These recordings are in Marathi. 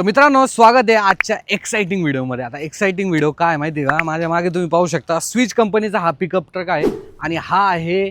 तर मित्रांनो स्वागत आहे आजच्या एक्साइटिंग व्हिडिओमध्ये आता एक्साइटिंग व्हिडिओ काय माहिती आहे का? माझ्या मागे तुम्ही पाहू शकता स्विच कंपनीचा हा पिकअप ट्रक आहे आणि हा आहे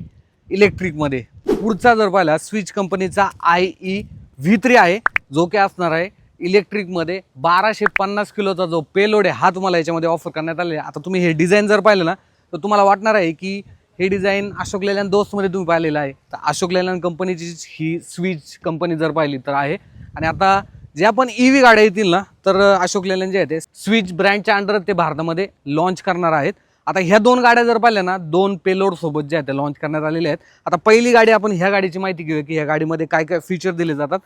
इलेक्ट्रिकमध्ये पुढचा जर पाहिला स्विच कंपनीचा आय ई व्ही थ्री आहे जो काय असणार आहे इलेक्ट्रिकमध्ये बाराशे पन्नास किलोचा जो पेलोड आहे हा तुम्हाला याच्यामध्ये ऑफर करण्यात आलेला आहे. आता तुम्ही हे डिझाईन जर पाहिलं ना तर तुम्हाला वाटणार आहे की हे डिझाईन अशोक लेल्यान दोस्तमध्ये तुम्ही पाहिलेलं आहे. तर अशोक लेलॅन कंपनीची ही स्विच कंपनी जर पाहिली तर आहे. आणि आता जे आपण ई व्ही गाड्या येतील ना तर अशोक लेलन जे आहे ते स्विच ब्रँडच्या अंडर ते भारतामध्ये लॉन्च करणार आहेत. आता ह्या दोन गाड्या जर पाहिल्या ना दोन पेलोड सोबत ज्या आहेत त्या लॉन्च करण्यात आलेल्या आहेत. आता पहिली गाडी आपण ह्या गाडीची माहिती घेऊया की ह्या गाडीमध्ये काय काय फीचर दिले जातात.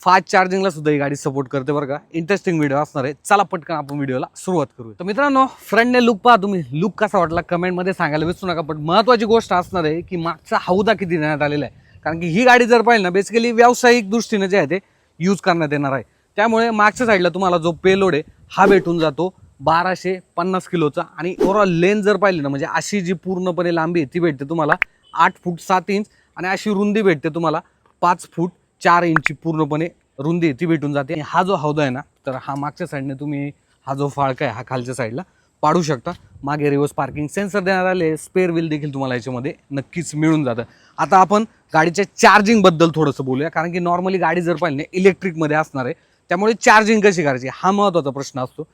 फास्ट चार्जिंगला सुद्धा ही गाडी सपोर्ट करते बरं का. इंटरेस्टिंग व्हिडिओ असणार आहे. चला पटकन आपण व्हिडिओला सुरुवात करूया. तर मित्रांनो फ्रंटने लुक पहा तुम्ही. लुक कसा वाटला कमेंटमध्ये सांगायला विसरू नका पण महत्त्वाची गोष्ट असणार आहे की मागचा हौदा किती देण्यात आलेला आहे. कारण की ही गाडी जर पाहिली ना बेसिकली व्यावसायिक दृष्टीने जे आहे ते यूज करण्यात येणार आहे. त्यामुळे मागच्या साईडला तुम्हाला जो पेलोड आहे हा भेटून जातो बाराशे पन्नास किलोचा. आणि ओव्हरऑल लेन जर पाहिली ना म्हणजे अशी जी पूर्णपणे लांबी आहे ती भेटते तुम्हाला आठ फूट सात इंच आणि अशी रुंदी भेटते तुम्हाला पाच फूट चार इंची पूर्णपणे रुंदी आहे ती भेटून जाते. आणि हा जो हौदा आहे ना तर हा मागच्या साईडने तुम्ही हा जो फाळका आहे हा खालच्या साईडला पाडू शकता. मागे रिवर्स पार्किंग सेन्सर देणार आले स्पेअर व्हील देखील तुम्हाला याच्यामध्ये नक्कीच मिळून जातं. आता आपण गाडीच्या चार्जिंगबद्दल थोडंसं बोलूया कारण की नॉर्मली गाडी जर पाहिली इलेक्ट्रिकमध्ये असणार आहे त्यामुळे चार्जिंग कशी करायची हा महत्त्वाचा प्रश्न असतो.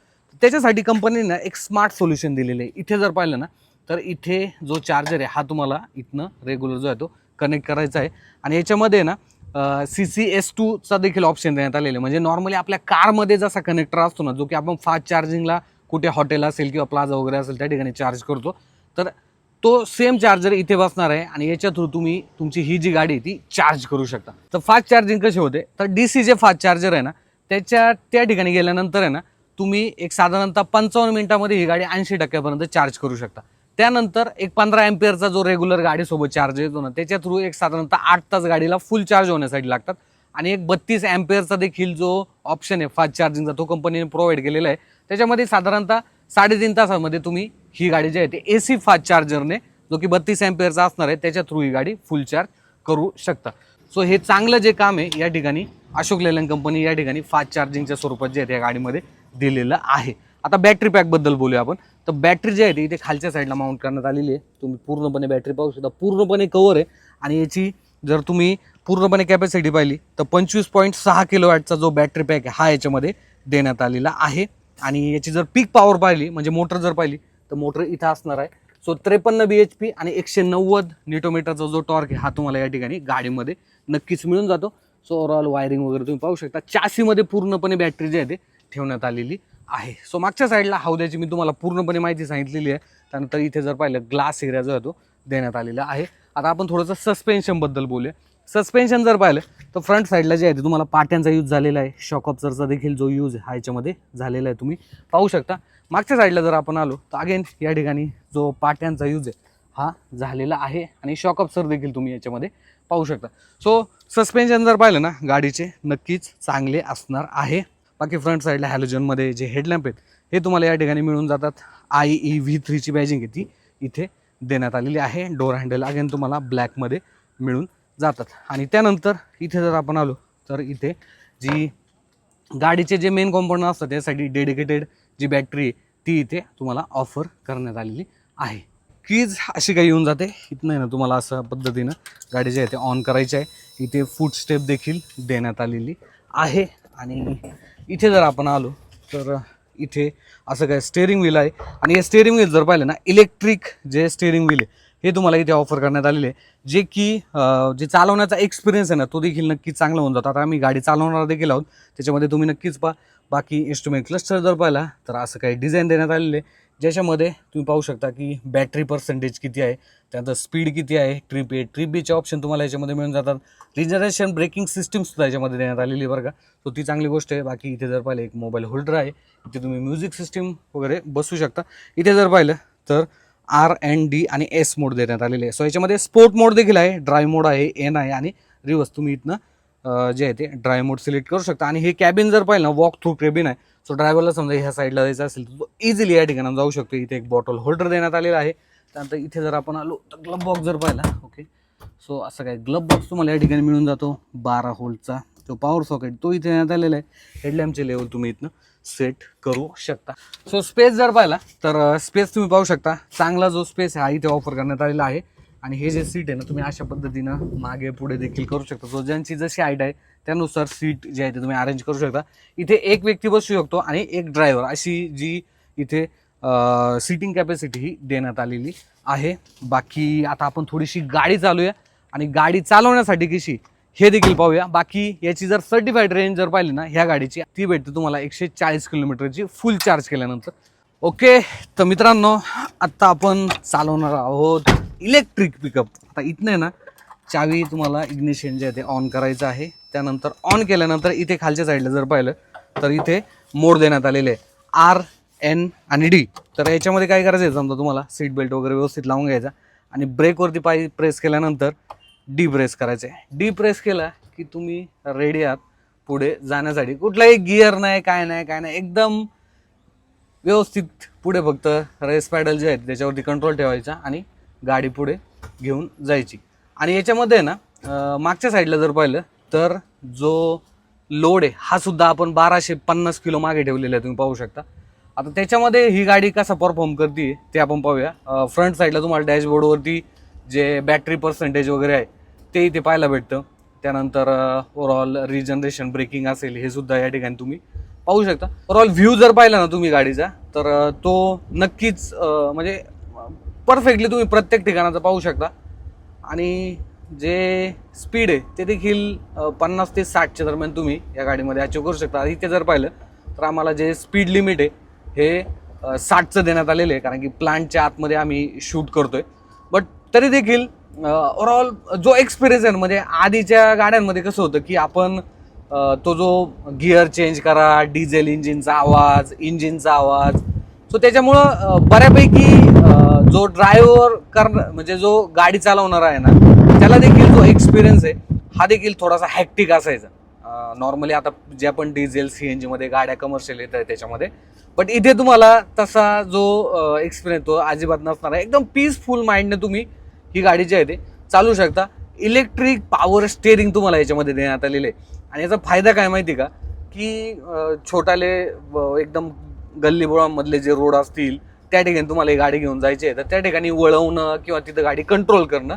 त्याच्यासाठी कंपनीनं एक स्मार्ट सोल्युशन दिलेलं आहे. इथे जर पाहिलं ना तर इथे जो चार्जर आहे हा तुम्हाला इथनं रेग्युलर जो आहे तो कनेक्ट करायचा आहे. आणि याच्यामध्ये ना सी सी एस टूचा देखील ऑप्शन देण्यात आलेलं आहे. म्हणजे नॉर्मली आपल्या कारमध्ये जसा कनेक्टर असतो ना जो की आपण फास्ट चार्जिंगला कुठे हॉटेल असेल किंवा प्लाझा वगैरे असेल त्या ठिकाणी चार्ज करतो. तर तो सेम चार्जर इथे बसणार आहे आणि याच्या थ्रू तुम्ही तुमची ही जी गाडी आहे ती चार्ज करू शकता. तर फास्ट चार्जिंग कसे होते? तर D C J fast charger आहे ना त्याच्या त्या ठिकाणी गेल्यानंतर आहे ना तुम्ही एक साधारणतः पंचावन्न मिनिटामध्ये ही गाडी ऐंशी टक्क्यापर्यंत चार्ज करू शकता. त्यानंतर एक पंधरा एम्पियरचा जो रेग्युलर गाडीसोबत चार्ज येतो ना त्याच्या थ्रू एक साधारणतः आठ तास गाडीला फुल चार्ज होण्यासाठी लागतात. आणि एक बत्तीस एम्पियरचा देखील जो ऑप्शन आहे फास्ट चार्जिंगचा तो कंपनीने प्रोव्हाइड केलेला आहे. त्याच्यामध्ये साधारणतः साडेतीन तासामध्ये तुम्ही ही गाडी जी आहे ते ए सी फास्ट चार्जरने जो की बत्तीस एम्पियरचा असणार आहे त्याच्या थ्रू ही गाडी फुल चार्ज करू शकता. सो हे चांगलं जे काम आहे या ठिकाणी अशोक लेलँड कंपनी या ठिकाणी फास्ट चार्जिंगच्या स्वरूपात जे आहे त्या या गाडीमध्ये दिलेलं आहे. आता बॅटरी पॅकबद्दल बोलूया आपण. तर बॅटरी जी आहे ती इथे खालच्या साईडला माउंट करण्यात आलेली आहे. तुम्ही पूर्णपणे बॅटरी पाहू शकता. पूर्णपणे कवर आहे. आणि याची जर तुम्ही पूर्णपणे कॅपॅसिटी पाहिली तर पंचवीस पॉईंट सहा किलो वॅटचा जो बॅटरी पॅक आहे हा याच्यामध्ये देण्यात आलेला आहे. आणि याची जर पीक पॉवर पाहिली म्हणजे मोटर जर पाहिली तर मोटर इथं असणार आहे. सो त्रेपन्न बी एच पी आणि एकशे नव्वद न्यूटोमीटरचा जो टॉर्क आहे हा तुम्हाला या ठिकाणी गाडीमध्ये नक्कीच मिळून जातो. सो ओव्हरऑल वायरिंग वगैरे तुम्ही पाहू शकता. चासीमध्ये पूर्णपणे बॅटरी जी आहे ते ठेवण्यात आलेली आहे. सो मागच्या साईडला हौद्याची मी तुम्हाला पूर्णपणे माहिती सांगितलेली आहे. त्यानंतर इथे जर पाहिलं ग्लास एरिया जो आहे तो देण्यात आलेला आहे. आता आपण थोडंसं सस्पेन्शनबद्दल बोलूया. सस्पेन्शन जर पाहिलं तर फ्रंट साईडला जे आहे ते तुम्हाला पाट्यांचा यूज झालेला आहे. शॉक ऑप्सरचा देखील जो यूज हा याच्यामध्ये झालेला आहे. तुम्ही पाहू शकता. मागच्या साईडला जर आपण आलो तर अगेन या ठिकाणी जो पाट्यांचा यूज आहे हा झालेला आहे. आणि शॉक ऑप्सर देखील तुम्ही याच्यामध्ये पाहू शकता. सो सस्पेन्शन जर पाहिलं ना गाडीचे नक्कीच चांगले असणार आहे. बाकी फ्रंट साईडला हॅलोजनमध्ये जे हेडलॅम्प आहेत हे तुम्हाला या ठिकाणी मिळून जातात. आय ई व्ही थ्रीची बॅजिंग आहे ती इथे देण्यात आलेली आहे. डोर हँडल अगेन तुम्हाला ब्लॅकमध्ये मिळून जातात. आणि त्यानंतर इथे जर आपण आलो तर इथे जी गाडीचे जे मेन कॉम्पोनंट असतात त्यासाठी डेडिकेटेड जी बॅटरी आहे ती इथे तुम्हाला ऑफर करण्यात आलेली आहे. कीज अशी काही येऊन जाते. इथं नाही ना तुम्हाला असं पद्धतीनं गाडी जी आहे ते ऑन करायची आहे. इथे फूट स्टेप देखील देण्यात आलेली आहे. आणि इथे जर आपण आलो तर इथे असं काय स्टेअरिंग व्हील आहे. आणि हे स्टेअरिंग व्हील जर पाहिलं ना इलेक्ट्रिक जे स्टेअरिंग व्हील आहे हे तुम्हाला इथे ऑफर करण्यात आलेले आहे. जे की जे चालवण्याचा एक्सपिरियन्स आहे ना तो देखील नक्कीच चांगला होऊन जातो. आता आम्ही गाडी चालवणार देखील आहोत. त्याच्यामध्ये तुम्ही नक्कीच पहा बाकी इन्स्ट्रुमेंट क्लस्टर जर पाहिला तर असं काही डिझाईन देण्यात आलेले आहे. ज्याच्यामध्ये तुम्ही पाहू शकता की बॅटरी पर्सेंटेज किती आहे त्यानंतर स्पीड किती आहे ट्रिप ए ट्रिप बीचे ऑप्शन तुम्हाला याच्यामध्ये मिळून जातात. रिजनरेशन ब्रेकिंग सिस्टीमसुद्धा याच्यामध्ये देण्यात आलेली आहे बरं का. सो ती चांगली गोष्ट आहे. बाकी इथे जर पाहिलं एक मोबाईल होल्डर आहे. इथे तुम्ही म्युझिक सिस्टीम वगैरे बसू शकता. इथे जर पाहिलं तर आर एन डी आणि एस मोड देण्यात आलेले आहे. सो याच्यामध्ये स्पोर्ट मोड देखील आहे ड्राय मोड आहे एन आहे आणि रिवर्स तुम्ही इथनं जे आहे ते ड्राय मोड सिलेक्ट करू शकता. आणि हे कॅबिन जर पाहिलं ना वॉक थ्रू केबिन आहे. सो ड्रायव्हरला समजा ह्या साईडला जायचं असेल तर तो इझिली या ठिकाणी जाऊ शकतो. इथे एक बॉटल होल्डर देण्यात आलेला आहे. त्यानंतर इथे जर आपण आलो तर ग्लब बॉक्स जर पाहिला ओके सो असं काय ग्लब बॉक्स तुम्हाला या ठिकाणी मिळून जातो. बारा होल्टचा जो पॉवर सॉकेट तो इथे देण्यात आलेला आहे. हेडलॅम्पचे लेवल तुम्ही इथनं सेट करू शकता. सो स्पेस जर पाहिला तर स्पेस तुम्ही पाहू शकता. चांगला जो स्पेस आहे हा इथे ऑफर करण्यात आलेला आहे. आणि हे जे सीट आहे ना तुम्ही अशा पद्धतीनं मागे पुढे देखील करू शकता. सो ज्यांची जशी हाईट आहे त्यानुसार सीट जे आहे ते तुम्ही अरेंज करू शकता. इथे एक व्यक्ती बसू शकतो आणि एक ड्रायव्हर अशी जी इथे सीटिंग कॅपॅसिटी ही देण्यात आलेली आहे. बाकी आता आपण थोडीशी गाडी चालूया आणि गाडी चालवण्यासाठी कशी हे देखील पाहूया. बाकी याची जर सर्टिफाईड रेंज जर पाहिली ना ह्या गाडीची ती भेटते तुम्हाला एकशे चाळीस किलोमीटरची फुल चार्ज केल्यानंतर. ओके तर मित्रांनो आत्ता आपण चालवणार आहोत. Electric pickup. आता इथनं आहे ना चावी तुम्हाला इग्निशन जे आहे ते ऑन करायचं आहे. त्यानंतर ऑन केल्यानंतर इथे खालच्या साईडला जर पाहिलं तर इथे मोड देण्यात आलेले आहे. आर एन आणि डी तर याच्यामध्ये काय करायचं आहे समजा तुम्हाला? सीट बेल्ट वगैरे व्यवस्थित लावून घ्यायचा. आणि ब्रेकवरती पाय प्रेस केल्यानंतर डी प्रेस करायचं आहे. डी प्रेस केला की तुम्ही रेडी आहात पुढे जाण्यासाठी. कुठलाही गिअर नाही काय नाही काय नाही. एकदम व्यवस्थित पुढे फक्त रेस पॅडल जे आहेत त्याच्यावरती कंट्रोल ठेवायचा आणि गाडी पुढे घेऊन जायची. आणि याच्यामध्ये ना मागच्या साईडला जर पाहिलं तर जो लोड आहे हा सुद्धा आपण बाराशे पन्नास किलो मागे ठेवलेला आहे तुम्ही पाहू शकता. आता त्याच्यामध्ये ही गाडी कसा परफॉर्म करते ते आपण पाहूया. फ्रंट साईडला तुम्हाला डॅशबोर्डवरती जे बॅटरी पर्सेंटेज वगैरे आहे ते इथे पाहायला भेटतं. त्यानंतर ओव्हरऑल रिजनरेशन ब्रेकिंग असेल हे सुद्धा या ठिकाणी तुम्ही पाहू शकता. ओव्हरऑल व्ह्यू जर पाहिला ना तुम्ही गाडीचा तर तो नक्कीच म्हणजे परफेक्टली तुम्ही प्रत्येक ठिकाणाचं पाहू शकता. आणि जे स्पीड आहे ते देखील पन्नास ते साठच्या दरम्यान तुम्ही या गाडीमध्ये अचीव करू शकता. इथे जर पाहिलं तर आम्हाला जे स्पीड लिमिट आहे हे साठचं देण्यात आलेलं आहे. कारण की प्लांटच्या आतमध्ये आम्ही शूट करतो आहे बट तरी देखील ओव्हरऑल जो एक्सपिरियन्स आहे म्हणजे आधीच्या गाड्यांमध्ये कसं होतं की आपण तो जो गिअर चेंज करा डिझेल इंजिनचा आवाज इंजिनचा आवाज. सो त्याच्यामुळं बऱ्यापैकी जो ड्रायव्हर कर म्हणजे जो गाडी चालवणार आहे ना त्याला देखील जो एक्सपिरियन्स आहे हा देखील थोडासा हॅक्टिक असायचा. नॉर्मली आता जे आपण डिझेल सी एन जीमध्ये गाड्या कमर्शियल येत आहेत त्याच्यामध्ये बट इथे तुम्हाला तसा जो एक्सपिरियन्स तो अजिबात नसणार आहे. एकदम पीसफुल माइंडने तुम्ही ही गाडी जी आहे ते चालू शकता. इलेक्ट्रिक पॉवर स्टेअरिंग तुम्हाला याच्यामध्ये देण्यात आलेले आहे. आणि याचा फायदा काय माहिती का? की छोटाले एकदम गल्लीबोळांमधले जे रोड असतील त्या ठिकाणी तुम्हाला ही गाडी घेऊन जायची आहे. तर त्या ठिकाणी वळवणं किंवा तिथं गाडी कंट्रोल करणं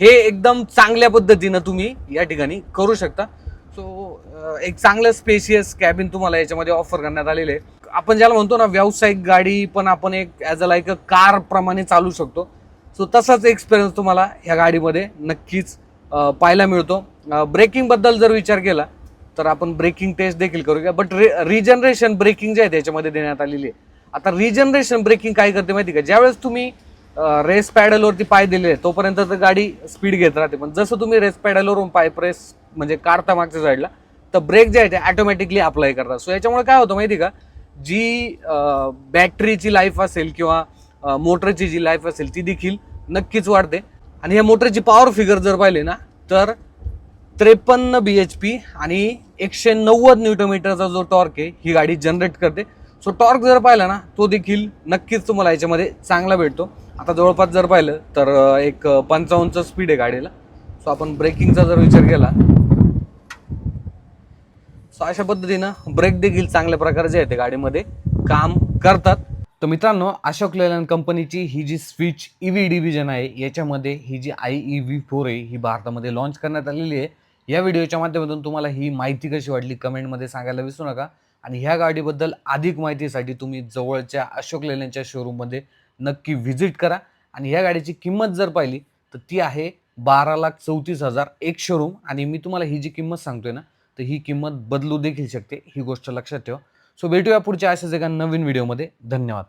हे एकदम चांगल्या पद्धतीनं तुम्ही या ठिकाणी करू शकता. सो एक चांगलं स्पेशियस कॅबिन तुम्हाला याच्यामध्ये ऑफर करण्यात आलेले आहे. आपण ज्याला म्हणतो ना व्यावसायिक गाडी पण आपण एक as a like a car प्रमाणे चालू शकतो. सो तसाच एक्सपिरियन्स तुम्हाला ह्या गाडीमध्ये नक्कीच पाहायला मिळतो. ब्रेकिंगबद्दल जर विचार केला तर आपण ब्रेकिंग टेस्ट देखील करूया. बट रिजनरेशन ब्रेकिंग जे आहे त्याच्यामध्ये देण्यात आलेली आहे. आता रिजनरेशन ब्रेकिंग काय करते माहिती का? ज्यावेळेस तुम्ही रेस पॅडलवरती पाय दिले तोपर्यंत तर गाडी स्पीड घेत राहते. पण जसं तुम्ही रेस पॅडलवरून पाय प्रेस म्हणजे काढता मागच्या साईडला तर ब्रेक जे आहे ते ॲटोमॅटिकली अप्लाय करतात. सो याच्यामुळे काय होतं माहिती का? जी बॅटरीची लाईफ असेल किंवा मोटरची जी लाईफ असेल ती देखील नक्कीच वाढते. आणि या मोटरची पॉवर फिगर जर पाहिले ना तर त्रेपन्न बी एच पी आणि एकशे नव्वद न्यूटोमीटरचा जो टॉर्क आहे ही गाडी जनरेट करते. सो टॉर्क जर पाहिला ना तो देखील नक्कीच तुम्हाला याच्यामध्ये चांगला भेटतो. आता जवळपास जर पाहिलं तर एक पंचावन्नचं स्पीड आहे गाडीला. सो आपण ब्रेकिंगचा जर विचार केला सो अशा पद्धतीनं ब्रेक देखील चांगल्या प्रकारे जे आहे ते गाडीमध्ये. काम करतात. तर मित्रांनो अशोक लेलँड कंपनीची ही जी स्विच ई व्ही डिव्हिजन आहे याच्यामध्ये ही जी आय ई व्ही फोर आहे ही भारतामध्ये लॉन्च करण्यात आलेली आहे. या व्हिडिओच्या माध्यमातून तुम्हाला ही माहिती कशी वाटली कमेंटमध्ये सांगायला विसरू नका. आणि ह्या गाडीबद्दल अधिक माहितीसाठी तुम्ही जवळच्या अशोक लेण्यांच्या शोरूममध्ये नक्की व्हिजिट करा. आणि ह्या गाडीची किंमत जर पाहिली तर ती आहे बारा लाख चौतीस हजार एक शोरूम आणि मी तुम्हाला ही जी किंमत सांगतोय ना तर ही किंमत बदलू देखील शकते ही गोष्ट लक्षात ठेवा. सो भेटूया पुढच्या अशाच एका नवीन व्हिडिओमध्ये धन्यवाद.